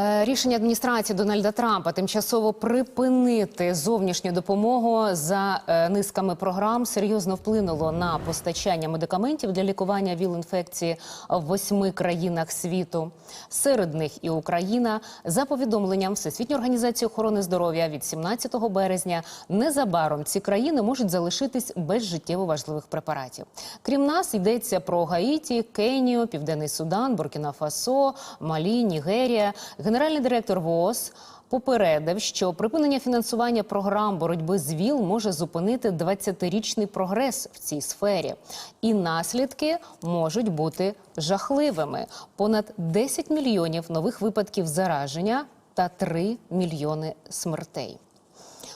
Е, Рішення адміністрації Дональда Трампа тимчасово припинити зовнішню допомогу за е, низками програм серйозно вплинуло на постачання медикаментів для лікування ВІЛ-інфекції в восьми країнах світу. Серед них і Україна. За повідомленням Всесвітньої організації охорони здоров'я від 17 березня незабаром ці країни можуть залишитись без життєво важливих препаратів. Крім нас, йдеться про Гаїті, Кенію, Південний Судан, Буркіна-Фасо, Малі, Нігерія. Генеральний директор ВООЗ попередив, що припинення фінансування програм боротьби з ВІЛ може зупинити 20-річний прогрес в цій сфері, і наслідки можуть бути жахливими: понад 10 мільйонів нових випадків зараження та 3 мільйони смертей.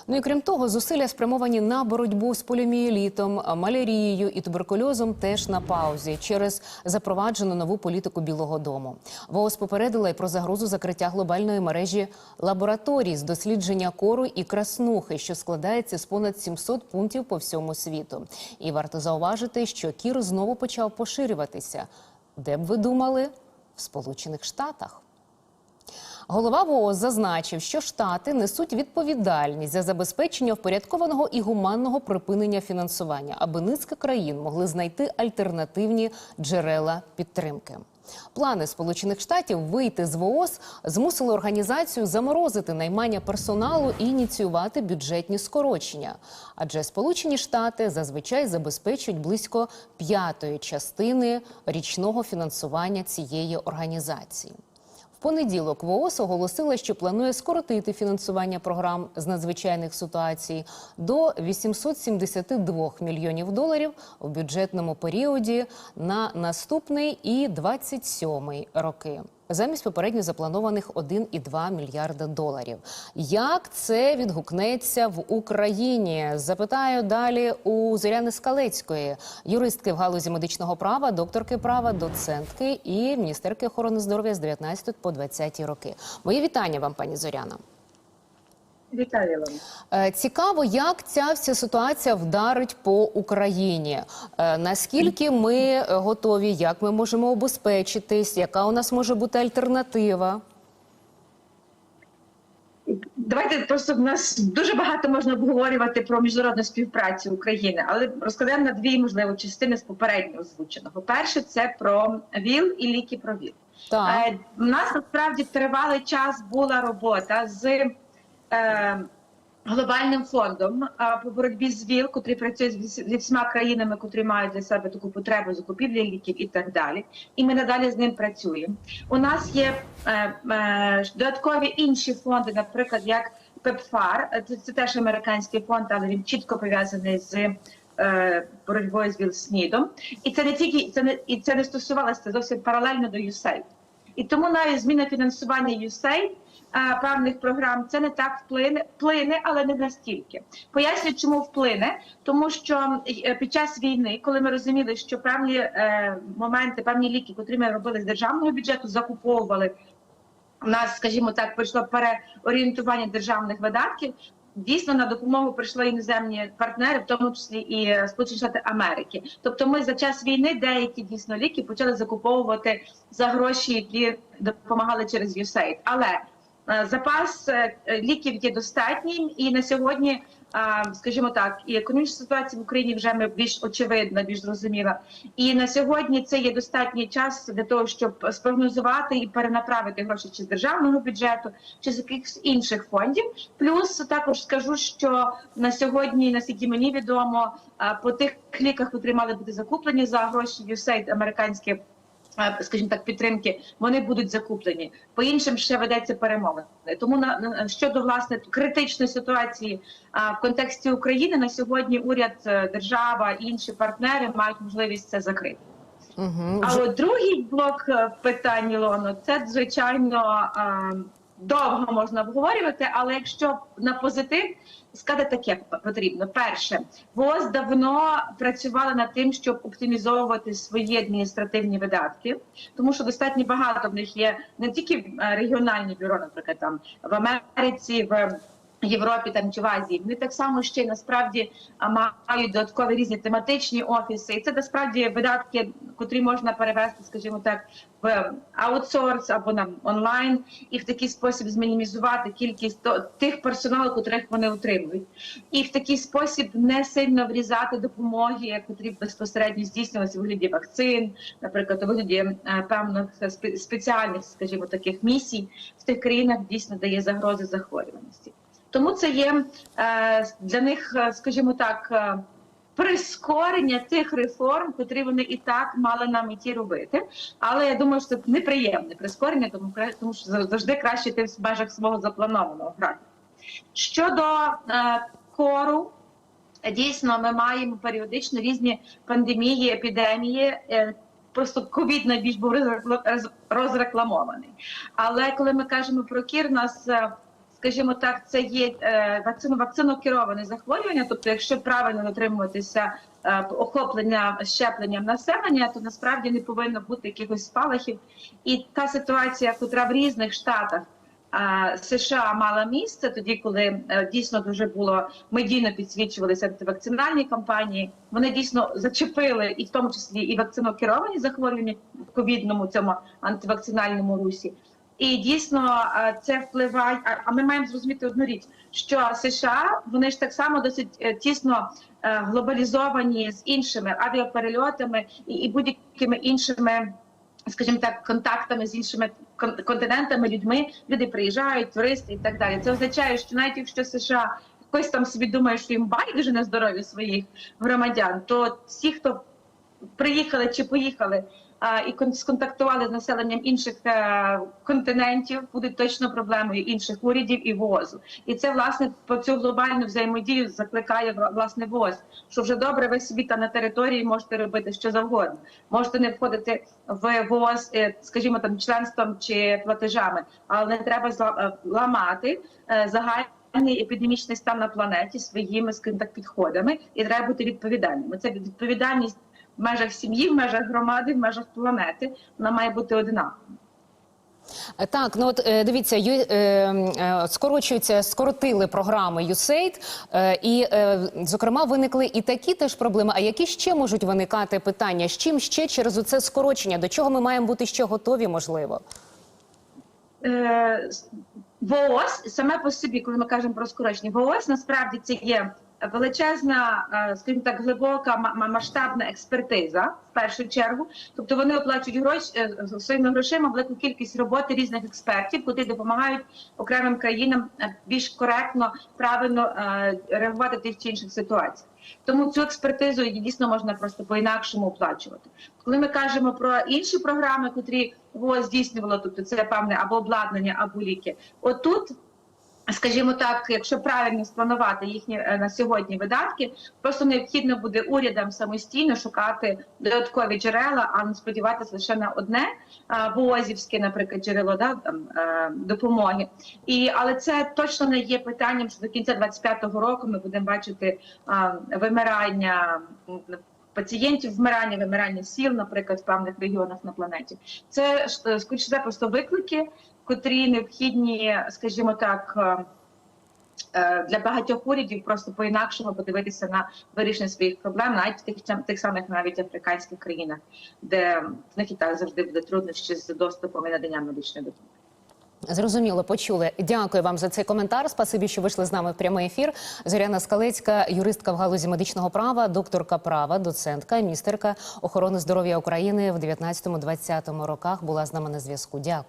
Ну і крім того, зусилля спрямовані на боротьбу з поліомієлітом, малярією і туберкульозом теж на паузі через запроваджену нову політику Білого Дому. ВООЗ попередила й про загрозу закриття глобальної мережі лабораторій з дослідження кору і краснухи, що складається з понад 700 пунктів по всьому світу. І варто зауважити, що кір знову почав поширюватися. Де б ви думали? В Сполучених Штатах. Голова ВООЗ зазначив, що штати несуть відповідальність за забезпечення впорядкованого і гуманного припинення фінансування, аби низка країн могли знайти альтернативні джерела підтримки. Плани Сполучених Штатів вийти з ВООЗ змусили організацію заморозити наймання персоналу і ініціювати бюджетні скорочення. Адже Сполучені Штати зазвичай забезпечують близько п'ятої частини річного фінансування цієї організації. В понеділок ВООЗ оголосила, що планує скоротити фінансування програм з надзвичайних ситуацій до 872 мільйонів доларів у бюджетному періоді на наступний і 27 роки. Замість попередньо запланованих 1,2 мільярда доларів. Як це відгукнеться в Україні? Запитаю далі у Зоряни Скалецької, юристки в галузі медичного права, докторки права, доцентки і міністерки охорони здоров'я з 19 по 20 роки. Моє вітання вам, пані Зоряна. Вітаю вам. Е, Цікаво, як ця вся ситуація вдарить по Україні. Е, Наскільки ми е, готові, як ми можемо обезпечитись, яка у нас може бути альтернатива? Давайте просто в нас дуже багато можна обговорювати про міжнародну співпрацю України, але розкладемо на дві можливо частини з попередньо озвученого. Перше це про ВІЛ і ліки про ВІЛ. Так. У нас насправді тривалий час була робота з глобальним фондом е, по боротьбі з ВІЛ, котрий працює зі всіма країнами, котрі мають для себе таку потребу закупівлі ліків і так далі. І ми надалі з ним працюємо. У нас є е, е, додаткові інші фонди, наприклад, як ПЕПФАР, е, це, це теж американський фонд, але він чітко пов'язаний з. е, Боротьбою з ВІЛ-СНІДом. І це не тільки це не і це не стосувалося це зовсім паралельно до USAID. І тому навіть зміна фінансування USAID певних програм це не так вплине, вплине, але не настільки. Поясню, чому вплине, тому що е, під час війни, коли ми розуміли, що певні е, моменти, певні ліки, котрі ми робили з державного бюджету, закуповували. У нас, скажімо так, прийшло переорієнтування державних видатків. Дійсно, на допомогу прийшли іноземні партнери, в тому числі і е, Сполучені Штати Америки. Тобто, ми за час війни деякі дійсно ліки почали закуповувати за гроші, які допомагали через USAID. Але е, запас е, ліків є достатнім, і на сьогодні, е, скажімо так, і економічна ситуація в Україні вже ми більш очевидна, більш зрозуміла. І на сьогодні це є достатній час для того, щоб спрогнозувати і перенаправити гроші чи з державного бюджету, чи з якихось інших фондів. Плюс також скажу, що на сьогодні, наскільки мені відомо, е, по тих ліках, які мали бути закуплені за гроші USAID американські. Е, Скажімо так, підтримки вони будуть закуплені. По іншим ще ведеться перемовини. Тому на, на щодо власне критичної ситуації а, в контексті України на сьогодні уряд, е, держава і інші партнери мають можливість це закрити. Угу. Але другий блок е, питань Ілоно, це звичайно е, довго можна обговорювати, але якщо на позитив сказати таке потрібно. Перше, ВОЗ давно працювала над тим, щоб оптимізовувати свої адміністративні видатки, тому що достатньо багато в них є не тільки е, регіональні бюро, наприклад, там в Америці, в Європі там чи в Азії. Вони так само ще й насправді мають додаткові різні тематичні офіси, і це насправді видатки, котрі можна перевести, скажімо так, в аутсорс або на онлайн, і в такий спосіб змінімізувати кількість тих персоналу, котрих вони отримують, і в такий спосіб не сильно врізати допомоги, котрі безпосередньо здійснювалися у вигляді вакцин, наприклад, у вигляді е, певних спеціальних, скажімо, таких місій в тих країнах дійсно де є загрози захворюваності. Тому це є е, для них, е, скажімо так, е, прискорення тих реформ, котрі вони і так мали на меті робити. Але я думаю, що це неприємне прискорення, тому тому що завжди краще йти в межах свого запланованого графіку. Щодо е, кору, дійсно ми маємо періодично різні пандемії, епідемії. Е, Просто ковід найбільш був розрекламований. Але коли ми кажемо про кір, у нас скажімо так, це є е, вакцино вакцинокероване захворювання. Тобто, якщо правильно дотримуватися е, охоплення щепленням населення, то насправді не повинно бути якихось спалахів. І та ситуація, яка в різних штатах. е, США мала місце тоді, коли дійсно дуже було медійно підсвічувалися антивакцинальні кампанії. Вони дійсно зачепили і в тому числі і вакцинокеровані захворювання в ковідному цьому антивакцинальному русі. І дійсно е, це впливає. а- ми маємо зрозуміти одну річ, що США вони ж так само досить е, тісно е, глобалізовані з іншими авіаперельотами і, будь-якими іншими. Скажімо так, контактами з іншими кон- континентами, людьми люди приїжджають, туристи і так далі. Це означає, що навіть якщо США хтось там собі думає, що їм байдуже на здоров'я своїх громадян, то всі, хто приїхали чи поїхали і кон- сконтактували з населенням інших е, континентів, будуть точно проблемою інших урядів і ВОЗу. І це власне по цю глобальну взаємодію закликає власне ВОЗ, що вже добре ви собі та на території можете робити що завгодно. Можете не входити в ВОЗ, е, скажімо там членством чи платежами, але не треба е, ламати загальний епідемічний стан на планеті своїми скажімо так підходами, і треба бути відповідальними. Це відповідальність в межах сім'ї, в межах громади, в межах планети. Вона має бути одинакова. Е, Так, ну от е, дивіться, ю, е, е, скорочуються, скоротили програми USAID, е, і е, зокрема виникли і такі теж проблеми. А які ще можуть виникати питання? З чим ще через оце скорочення? До чого ми маємо бути ще готові? Можливо, Е, ВООЗ саме по собі, коли ми кажемо про скорочення, ВООЗ насправді це є величезна, е, скажімо так, глибока ма- ма- масштабна експертиза в першу чергу. Тобто вони оплачують гроші е, своїми грошима велику кількість роботи різних експертів, які допомагають окремим країнам е, більш коректно, правильно реагувати в тих чи інших ситуаціях. Тому цю експертизу дійсно можна просто по-інакшому оплачувати. Коли ми кажемо про інші програми, котрі ВОЗ здійснювало, тобто це певне або обладнання, або ліки, отут. Скажімо так, якщо правильно спланувати їхні е, на сьогодні видатки, просто необхідно буде урядам самостійно шукати додаткові джерела, а не сподіватися лише на одне а, наприклад, джерело да, там, е, допомоги. І але це точно не є питанням, що до кінця 25-го року ми будемо бачити вимирання. Пацієнтів вмирання, вимирання сіл, наприклад, в певних регіонах на планеті, це е, скоріше просто виклики, котрі необхідні, скажімо так, е, е, для багатьох урядів просто по-інакшому подивитися на вирішення своїх проблем, навіть в тих, тих самих навіть африканських країнах, де в них і так завжди буде труднощі з доступом і наданням медичної допомоги. зрозуміло, почули. Дякую вам за цей коментар. Спасибі, що вийшли з нами в прямий ефір. Зоряна Скалецька, юристка в галузі медичного права, докторка права, доцентка, міністерка охорони здоров'я України в 19-20 роках була з нами на зв'язку. Дякую.